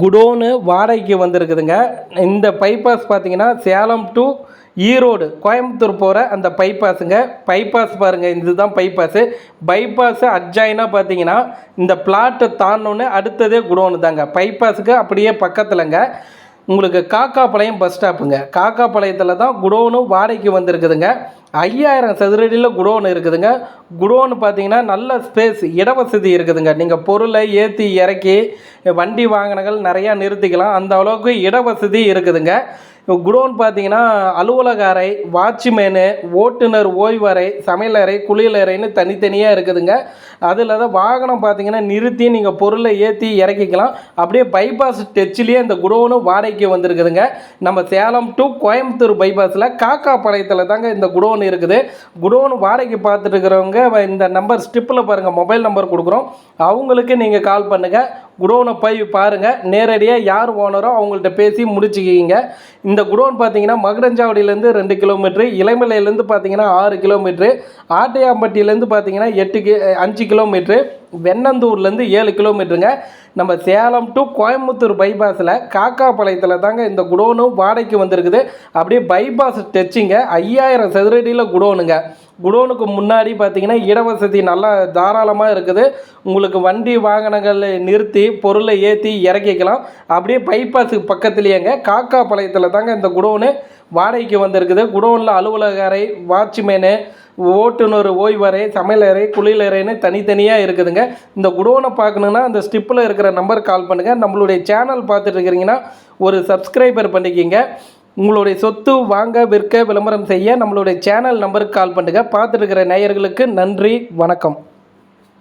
குடோனு வாடகைக்கு வந்திருக்குதுங்க. இந்த பைபாஸ் பார்த்தீங்கன்னா சேலம் டு ஈரோடு கோயம்புத்தூர் போகிற அந்த பைபாஸுங்க பைபாஸ் பாருங்கள் இதுதான் பைபாஸு பைபாஸு அட்ஜாயினாக பார்த்தீங்கன்னா இந்த பிளாட்டை தாண்டோன்னு அடுத்ததே குடோனு தாங்க. பைபாஸுக்கு அப்படியே பக்கத்துலங்க. உங்களுக்கு காக்காப்பாளையம் பஸ் ஸ்டாப்புங்க காக்காப்பாளையத்தில் தான் குடோனு வாடகைக்கு வந்திருக்குதுங்க. ஐயாயிரம் சதுரடியில் குடோன் இருக்குதுங்க. குடோன் பார்த்தீங்கன்னா நல்ல ஸ்பேஸ் இடவசதி இருக்குதுங்க. நீங்கள் பொருளை ஏற்றி இறக்கி வண்டி வாகனங்கள் நிறையா நிறுத்திக்கலாம். அந்த அளவுக்கு இடவசதி இருக்குதுங்க. குடோன் பார்த்தீங்கன்னா அலுவலக அறை வாட்ச்மேனு ஓட்டுநர் ஓய்வறை சமையலறை குளியலறைன்னு தனித்தனியாக இருக்குதுங்க. அதில் தான் வாகனம் பார்த்தீங்கன்னா நிறுத்தி நீங்கள் பொருளை ஏற்றி இறக்கிக்கலாம். அப்படியே பைபாஸ் டச்சிலேயே இந்த குடோனு வாடகைக்கு வந்திருக்குதுங்க. நம்ம சேலம் டு கோயம்புத்தூர் பைபாஸில் காக்காப்பாளையத்தில் தாங்க இந்த குடோன் இருக்குது. குடோன் வாடகைக்கு பார்த்துட்டு இருக்கிறவங்க இந்த நம்பர் ஸ்டிப்பில் பாருங்கள் மொபைல் நம்பர் கொடுக்குறோம். அவங்களுக்கு நீங்கள் கால் பண்ணுங்கள் குடோனை போய் பாருங்கள் நேரடியாக யார் ஓனரோ அவங்கள்ட்ட பேசி முடிச்சுக்கிங்க. இந்த குடோன் பார்த்தீங்கன்னா மகுடஞ்சாவடியிலேருந்து ரெண்டு கிலோமீட்ரு இளமலையிலேருந்து பார்த்தீங்கன்னா ஆறு கிலோமீட்ரு ஆட்டையாம்பட்டியிலேருந்து பார்த்தீங்கன்னா எட்டு கி அஞ்சு கிலோமீட்ரு. வெண்ணந்தூர்லேருந்து ஏழு கிலோமீட்டருங்க. நம்ம சேலம் டு கோயம்புத்தூர் பைபாஸில் காக்காப்பாளையத்தில் தாங்க இந்த குடோனும் வாடகைக்கு வந்திருக்குது. அப்படியே பைபாஸ் டச்சிங்க ஐயாயிரம் சதுரடியில் குடோனுங்க. குடோனுக்கு முன்னாடி பார்த்தீங்கன்னா இடவசதி நல்லா தாராளமாக இருக்குது. உங்களுக்கு வண்டி வாகனங்கள் நிறுத்தி பொருளை ஏற்றி இறக்கிக்கலாம். அப்படியே பைபாஸுக்கு பக்கத்துலேயேங்க காக்காப்பாளையத்தில் தாங்க இந்த குடோனு வாடகைக்கு வந்திருக்குது. குடோனில் அலுவலக அறை வாட்ச்மேனு ஓட்டுநர் ஓய்வறை சமையலறை குளியலறைன்னு தனித்தனியாக இருக்குதுங்க. இந்த குடோனை பார்க்கணுன்னா அந்த ஸ்டிப்பில் இருக்கிற நம்பர் கால் பண்ணுங்கள் நம்மளுடைய சேனல் பார்த்துட்டு இருக்கிறீங்கன்னா ஒரு சப்ஸ்கிரைபர் பண்ணிக்கிங்க. உங்களுடைய சொத்து வாங்க விற்க விளம்பரம் செய்ய நம்மளுடைய சேனல் நம்பருக்கு கால் பண்ணுங்கள் பார்த்துட்டு இருக்கிற நேயர்களுக்கு நன்றி வணக்கம்.